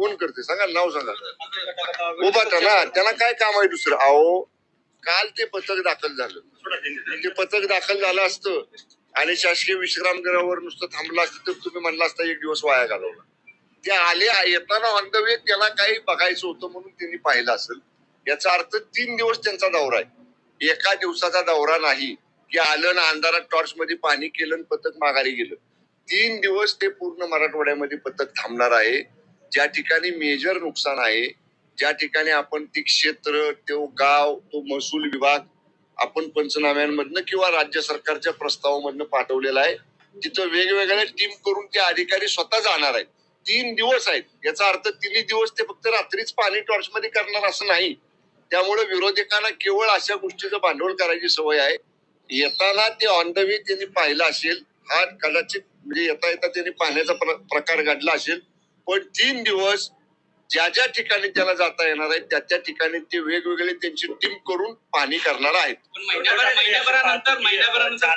कोण करते सांगा नाव सांगा. उभा ना त्याला काय काम आहे दुसरं? अहो काल ते पथक दाखल झालं. ते पथक दाखल झालं असतं आणि शासकीय विश्रामगृहावर नुसतं थांबलं असतं तर तुम्ही म्हणला असता एक दिवस वाया घालवला. ते आले येताना ऑन द वे त्याला काही बघायचं होतं म्हणून त्यांनी पाहिलं असेल. याचा अर्थ तीन दिवस त्यांचा दौरा आहे. एका दिवसाचा दौरा नाही. की आलं ना अंधारात टॉर्च मध्ये पाणी केलं आणि पथक माघारी गेलं. तीन दिवस ते पूर्ण मराठवाड्यामध्ये पथक थांबणार आहे. ज्या ठिकाणी मेजर नुकसान आहे ज्या ठिकाणी आपण ती क्षेत्र तो गाव तो महसूल विभाग आपण पंचनाम्यांमधनं किंवा राज्य सरकारच्या प्रस्तावामधनं पाठवलेला आहे तिथं वेगवेगळ्या टीम करून ते अधिकारी स्वतः जाणार आहेत. तीन दिवस आहेत. याचा अर्थ तिन्ही दिवस ते फक्त रात्रीच पाणी टॉर्च मध्ये करणार असं नाही. त्यामुळे विरोधकांना केवळ अशा गोष्टीचं भांडवल करायची सवय आहे. येताना ते ऑन द वे त्यांनी पाहिलं असेल हा कदाचित म्हणजे येता येता त्यांनी पाहण्याचा प्र- प्रकार घडला असेल पण तीन दिवस ज्या ज्या ठिकाणी त्याला जाता येणार आहे त्या त्या ठिकाणी ते वेगवेगळे त्यांची टीम करून पाहणी करणार आहेत. पण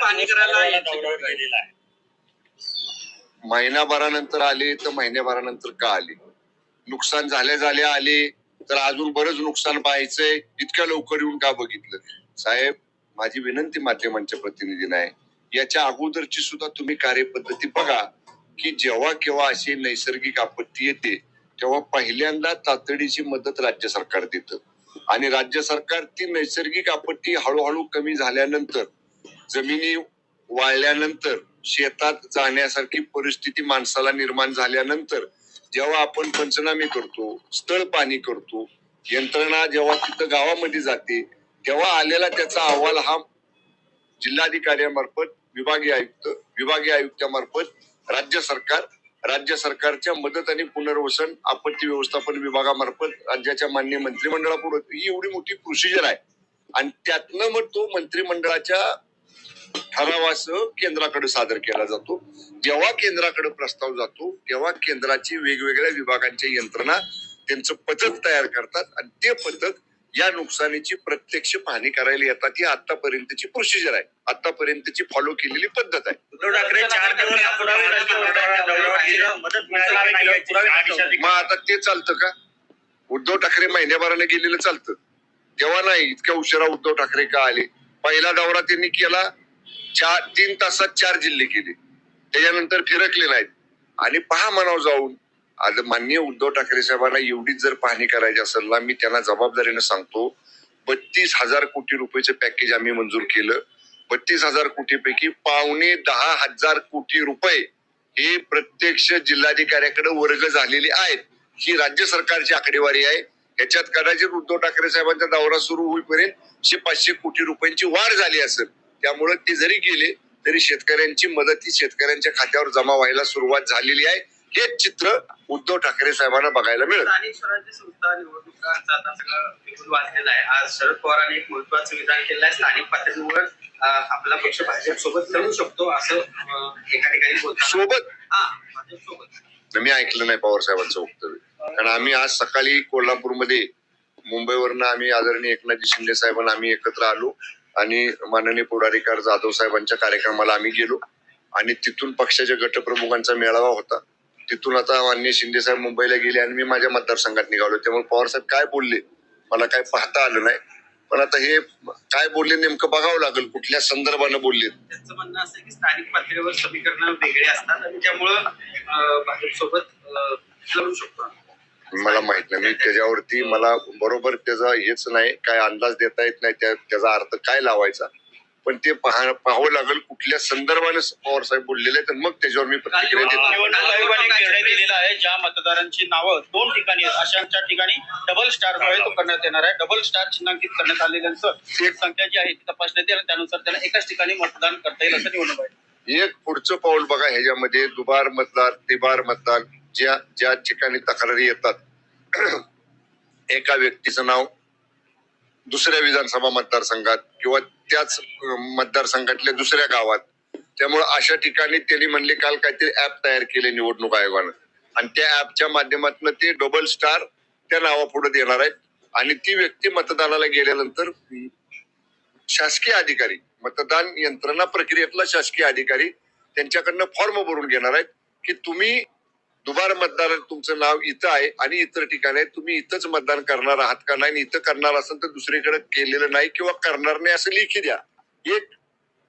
पाणी. महिनाभरानंतर आले तर महिन्याभरानंतर का आले? नुकसान झाल्या झाल्या आले तर अजून बरंच नुकसान पाहायचंय. इतक्या लवकर येऊन का बघितलं? साहेब माझी विनंती माध्यमांच्या प्रतिनिधींना आहे. याच्या अगोदरची सुद्धा तुम्ही कार्यपद्धती बघा. की जेव्हा केव्हा अशी नैसर्गिक आपत्ती येते तेव्हा पहिल्यांदा तातडीची मदत राज्य सरकार देतं. आणि राज्य सरकार ती नैसर्गिक आपत्ती हळूहळू कमी झाल्यानंतर जमिनी वाळल्यानंतर शेतात जाण्यासारखी परिस्थिती माणसाला निर्माण झाल्यानंतर जेव्हा आपण पंचनामे करतो स्थळ पाणी करतो यंत्रणा जेव्हा तिथं गावामध्ये जाते तेव्हा आलेला त्याचा अहवाल हा जिल्हाधिकाऱ्यामार्फत विभागीय आयुक्त विभागीय आयुक्तामार्फत राज्य सरकार राज्य सरकारच्या मदत आणि पुनर्वसन आपत्ती व्यवस्थापन विभागामार्फत राज्याच्या मान्य मंत्रिमंडळापुढे. ही एवढी मोठी प्रोसिजर आहे. आणि त्यातनं मग तो मंत्रिमंडळाच्या ठरावासह केंद्राकडे सादर केला जातो. जेव्हा केंद्राकडे प्रस्ताव जातो तेव्हा केंद्राची वेगवेगळ्या विभागांच्या यंत्रणा त्यांचं पथक तयार करतात. आणि ते पथक या नुकसानीची प्रत्यक्ष पाहणी करायला येतात. ही आतापर्यंतची प्रोसिजर आहे. आतापर्यंतची फॉलो केलेली पद्धत आहे. उद्धव ठाकरे मग आता ते चालतं का? उद्धव ठाकरे महिन्याभराने गेलेलं चालतं. तेव्हा नाही इतक्या उशिरा उद्धव ठाकरे का आले? पहिला दौरा त्यांनी केला. चार तीन तासात चार जिल्हे केले. त्याच्यानंतर फिरकले नाहीत. आणि पहा म्हणाव जाऊन आज माननीय उद्धव ठाकरे साहेबांना एवढीच जर पाहणी करायची असेल ना मी त्यांना जबाबदारीने सांगतो बत्तीस हजार कोटी रुपयेचं पॅकेज आम्ही मंजूर केलं. बत्तीस हजार कोटीपैकी पावणे दहा हजार कोटी रुपये हे प्रत्यक्ष जिल्हाधिकाऱ्याकडे वर्ग झालेले आहेत. ही राज्य सरकारची आकडेवारी आहे. याच्यात कदाचित उद्धव ठाकरे साहेबांचा दौरा सुरू होईपर्यंत शे पाचशे कोटी रुपयांची वाढ झाली असेल. त्यामुळे ते जरी गेले तरी शेतकऱ्यांची मदत ही शेतकऱ्यांच्या खात्यावर जमा व्हायला सुरुवात झालेली आहे. हेच चित्र उद्धव ठाकरे साहेबांना बघायला मिळत स्थानिक स्वराज्य संस्था निवडणुकांचा आता सगळं वाचलेला आहे. आज शरद पवारांनी एक महत्वाचं विधान केलं आहे. स्थानिक पातळीवर आपला पक्ष भाजप सोबत लढू शकतो असं एका ठिकाणी बोलताना. सोबत? हा भाजप सोबत. मी ऐकलं नाही पवार साहेबांचं वक्तव्य. कारण आम्ही आज सकाळी कोल्हापूरमध्ये मुंबईवरनं आम्ही आदरणीय एकनाथजी शिंदे साहेबांना आम्ही एकत्र आलो. आणि माननीय पुढारीकार जाधव साहेबांच्या कार्यक्रमाला आम्ही गेलो. आणि तिथून पक्षाच्या गटप्रमुखांचा मेळावा होता. तिथून आता माननीय शिंदे साहेब मुंबईला गेले आणि मी माझ्या मतदारसंघात निघालो. त्यामुळे पवार साहेब काय बोलले? मला काय पाहता आलं नाही. पण आता हे काय बोलले नेमकं बघावं लागेल कुठल्या संदर्भानं बोलले. त्यांचं म्हणणं असं की स्थानिक पातळीवर समीकरणं वेगळी असतात आणि त्यामुळं अं, भाजप सोबत लढू शकतो मला माहीत नाही. मी त्याच्यावरती मला बरोबर त्याचा हेच नाही काय अंदाज देता येत नाही त्या- त्याचा अर्थ काय लावायचा? पण ते पाहा पाहावं लागेल कुठल्या संदर्भाने पवार साहेब बोललेले तर मग त्याच्यावर मी प्रतिक्रिया देतो. निवडणूक आयोगाने निर्णय दिलेला आहे. ज्या मतदारांची नावं दोन ठिकाणी आहेत. अशांच्या ठिकाणी डबल स्टार जो आहे तो करण्यात येणार आहे. डबल स्टार चिन्हांकित करण्यात आलेल्यांचं सीट संख्या जी आहे ती तपासण्यात येईल त्यानुसार त्याला एकाच ठिकाणी मतदान करता येईल असं निवडणूक आहे एक पुढचं पाऊल बघा ह्याच्यामध्ये दुबार मतदार तिबार मतदार ज्या ज्या ठिकाणी तक्रारी येतात एका व्यक्तीचं नाव दुसऱ्या विधानसभा मतदारसंघात किंवा त्याच मतदारसंघातल्या दुसऱ्या गावात. त्यामुळे अशा ठिकाणी त्यांनी म्हणले काल काहीतरी ऍप तयार केले निवडणूक आयोगानं. आणि त्या ऍपच्या माध्यमातून ते डबल स्टार त्या नावापुढे देणार आहेत. आणि ती व्यक्ती मतदानाला गेल्यानंतर शासकीय अधिकारी मतदान यंत्रणा प्रक्रियेतला शासकीय अधिकारी त्यांच्याकडनं फॉर्म भरून घेणार आहेत की तुम्ही दुबार मतदार तुमचं नाव इथं आहे आणि इतर ठिकाणी आहे तुम्ही इथंच मतदान करणार आहात का नाही? इथं करणार असेल तर दुसरीकडे केलेलं नाही किंवा करणार नाही असं लिखी द्या. एक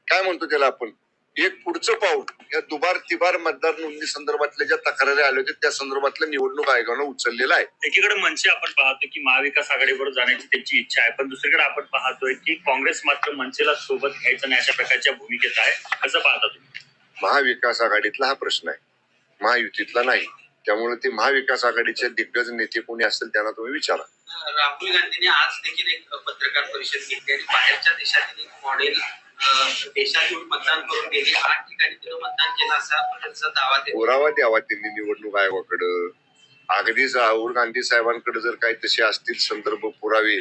काय म्हणतो त्याला आपण? एक पुढचं पाऊल. या दुबार तिबार मतदार नोंदणी संदर्भातल्या ज्या तक्रारी आल्या होत्या त्या संदर्भातलं निवडणूक आयोगानं उचललेलं आहे एकीकडे मनसे आपण पाहतो की महाविकास आघाडीवर जाण्याची त्यांची इच्छा आहे पण दुसरीकडे आपण पाहतोय की काँग्रेस मात्र मनसेला सोबत घ्यायचं नाही अशा प्रकारच्या भूमिकेत आहे कसं पाहता तुम्ही. महाविकास आघाडीतला हा प्रश्न आहे. महायुतीतला नाही. त्यामुळे ते महाविकास आघाडीचे दिग्गज नेते कोणी असतील त्यांना तुम्ही विचारा. राहुल गांधींनी आज देखील एक पत्रकार परिषद घेतली आणि बाहेरच्या देशातील एक मॉडेल देशात येऊन मतदान करून गेले. आठ ठिकाणी तिथं मतदान केलं असा त्यांचा दावा पुरावा द्यावा त्यांनी निवडणूक आयोगाकडं. अगदी राहुल गांधी साहेबांकडे जर काही तसे असतील संदर्भ पुरावे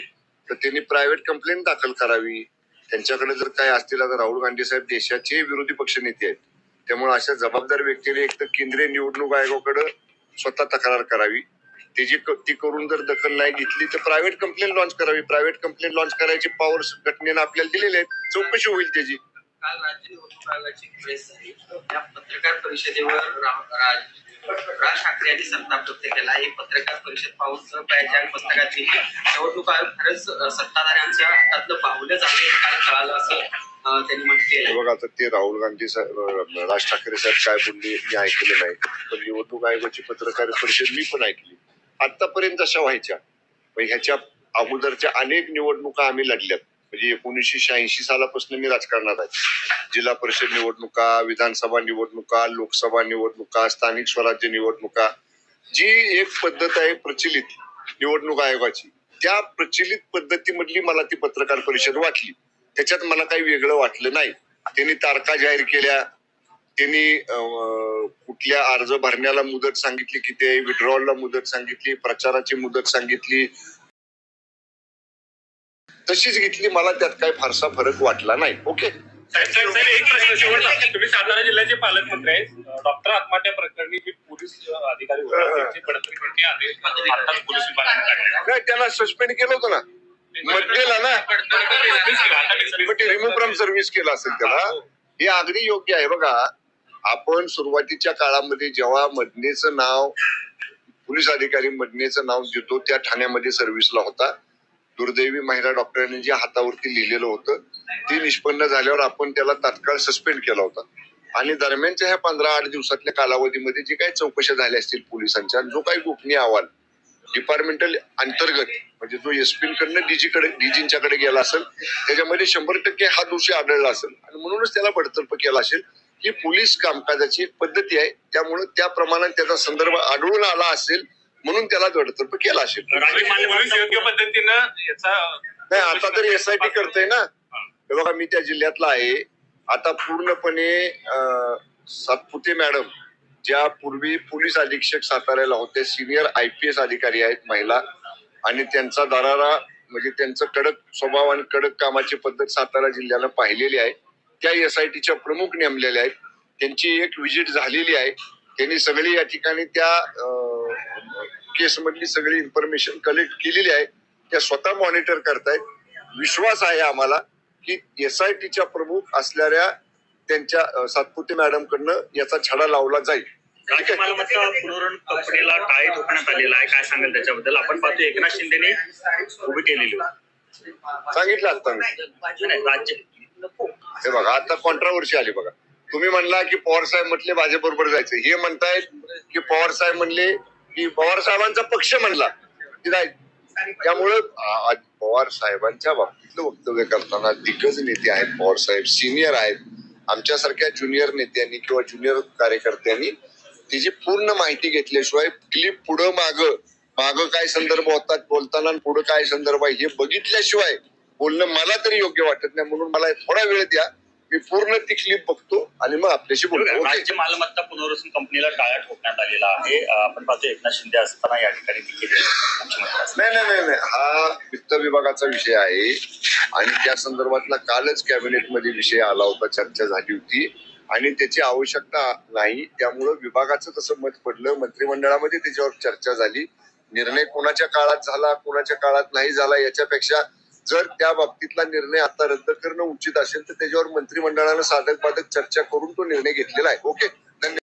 तर त्यांनी प्रायव्हेट कंप्लेंट दाखल करावी. त्यांच्याकडे जर काही असतील तर राहुल गांधी साहेब देशाचे विरोधी पक्ष नेते आहेत. त्यामुळे अशा जबाबदार व्यक्तीने एक तर केंद्रीय निवडणूक आयोगाकडे स्वतः तक्रार करावी. त्याची ती करून जर दखल नाही घेतली तर प्रायव्हेट कंप्लेंट लॉन्च करावी. प्रायव्हेट कंप्लेंट लॉन्च करायची पॉवर घटनेनं आपल्याला दिलेले आहेत. चौकशी होईल त्याची. काल राज्य निवडणूक आयोगाची प्रेस झाली. त्या पत्रकार परिषदेवर राज ठाकरे यांनी संताप व्यक्त केला. हे पत्रकार परिषद पाहून सहकार्याच्या आणि निवडणूक आयोग खरंच सत्ताधाऱ्यांच्या हातातलं पाहुलं झाले. काल कळालं असं त्यांनी म्हटलेलं बघा आता ते राहुल गांधी साहेब राज ठाकरे साहेब काय बोलले मी ऐकलं नाही. पण निवडणूक आयोगाची पत्रकार परिषद मी पण ऐकली. आतापर्यंत अशा व्हायच्या. पण ह्याच्या अगोदरच्या अनेक निवडणुका आम्ही लढल्यात. म्हणजे एकोणीसशे शहाऐंशी सालापासून मी राजकारणात आहे. जिल्हा परिषद निवडणुका विधानसभा निवडणुका लोकसभा निवडणुका स्थानिक स्वराज्य निवडणुका जी एक पद्धत आहे प्रचलित निवडणूक आयोगाची त्या प्रचलित पद्धतीमधली मला ती पत्रकार परिषद वाटली. त्याच्यात मला काही वेगळं वाटलं नाही. त्यांनी तारखा जाहीर केल्या. त्यांनी कुठल्या अर्ज भरण्याला मुदत सांगितली किती आहे विड्रॉलला मुदत सांगितली प्रचाराची मुदत सांगितली. तशीच घेतली. मला त्यात काही फारसा फरक वाटला नाही. ओके? एक प्रश्न शेवटचा तुम्ही सातारा जिल्ह्याचे पालकमंत्री आहेत. डॉक्टर आत्महत्या प्रकरणी जे पोलीस अधिकारी होते त्यांची आदेश आताच पोलीस विभागाने काढले. नाही त्यांना सस्पेंड केलं होतं ना. मध्येला ना? ते रिमूव्ह फ्रॉम सर्व्हिस केलं असेल त्याला. हे. अगदी योग्य आहे बघा. आपण सुरुवातीच्या काळामध्ये जेव्हा मदनेचं नाव पोलीस अधिकारी मदनेचं नाव देतो त्या ठाण्यामध्ये सर्व्हिसला होता. दुर्दैवी महिला डॉक्टरांनी जे हातावरती लिहिलेलं होतं ते निष्पन्न झाल्यावर आपण त्याला तात्काळ सस्पेंड केला होता. आणि दरम्यानच्या ह्या पंधरा आठ दिवसातल्या कालावधीमध्ये जे काही चौकशा झाल्या असतील पोलिसांच्या जो काही गोपनीय अहवाल डिपार्टमेंटल अंतर्गत म्हणजे जो एसपी कडनं डीजी कडे डीजींच्याकडे गेला असेल त्याच्यामध्ये शंभर टक्के हा दोषी आढळला असेल. आणि म्हणूनच त्याला बडतर्फ केला असेल ही पोलीस कामकाजाची एक पद्धती आहे त्यामुळे त्या प्रमाणात त्याचा संदर्भ आढळून आला असेल म्हणून त्याला बडतर्फ केला असेल. नाही आता तरी एसआयटी करतोय ना. हे बघा मी त्या जिल्ह्यातला आहे. आता पूर्णपणे सातपुते मॅडम ज्या पूर्वी पोलीस अधीक्षक साताऱ्याला होते सिनियर आय पी एस अधिकारी आहेत महिला आणि त्यांचा दरारा म्हणजे त्यांचं कडक स्वभाव आणि कडक कामाची पद्धत सातारा जिल्ह्याला पाहिलेली आहे. त्या एस आय टीच्या प्रमुख नेमलेल्या आहेत. त्यांची एक विजिट झालेली आहे. त्यांनी सगळी या ठिकाणी त्या केस मधली सगळी इन्फॉर्मेशन कलेक्ट केलेली आहे. त्या स्वतः मॉनिटर करतायत. विश्वास आहे आम्हाला की एस आय टीच्या प्रमुख असणाऱ्या त्यांच्या सातपुते मॅडम कडनं याचा छडा लावला जाईल. कंपनीला टाळी ठोकण्यात आलेला आहे. काय सांगाल त्याच्याबद्दल? आपण पाहतो एकनाथ शिंदेने उभी केलेली. सांगितलं आता राज्य. हे बघा आता कॉन्ट्रावर्सी आली बघा. तुम्ही म्हणला की पवार साहेब म्हटले भाजपबरोबर जायचं. हे म्हणतायत की पवार साहेब म्हणले की पवार साहेबांचा पक्ष म्हणला. त्यामुळं पवार साहेबांच्या बाबतीतलं वक्तव्य करताना दिग्गज नेते आहेत. पवार साहेब सिनियर आहेत. आमच्यासारख्या ज्युनियर नेत्यांनी किंवा ज्युनियर कार्यकर्त्यांनी तिची पूर्ण माहिती घेतल्याशिवाय क्लिप पुढं माग माग काय संदर्भ होतात बोलताना पुढं काय संदर्भ आहे हे बघितल्याशिवाय बोलणं मला तरी योग्य वाटत नाही. म्हणून मला थोडा वेळ द्या. मी पूर्ण ती क्लिप बघतो आणि मग आपल्याशी बोलतो? राज्य मालमत्ता पुनर्वसन कंपनीला टाळ्या ठोकण्यात आलेला आहे. आपण पाहतो एकनाथ शिंदे असताना या ठिकाणी नाही नाही नाही. हा वित्त विभागाचा विषय आहे. आणि त्या संदर्भातला कालच कॅबिनेटमध्ये विषय आला होता चर्चा झाली होती. आणि त्याची आवश्यकता नाही. त्यामुळं विभागाचं तसं मत पडलं. मंत्रिमंडळामध्ये त्याच्यावर चर्चा झाली. निर्णय कोणाच्या काळात झाला कोणाच्या काळात नाही झाला याच्यापेक्षा जर त्या बाबतीतला निर्णय आता रद्द करणं उचित असेल तर त्याच्यावर मंत्रिमंडळानं साधक बाधक चर्चा करून तो निर्णय घेतलेला आहे. ओके धन्यवाद.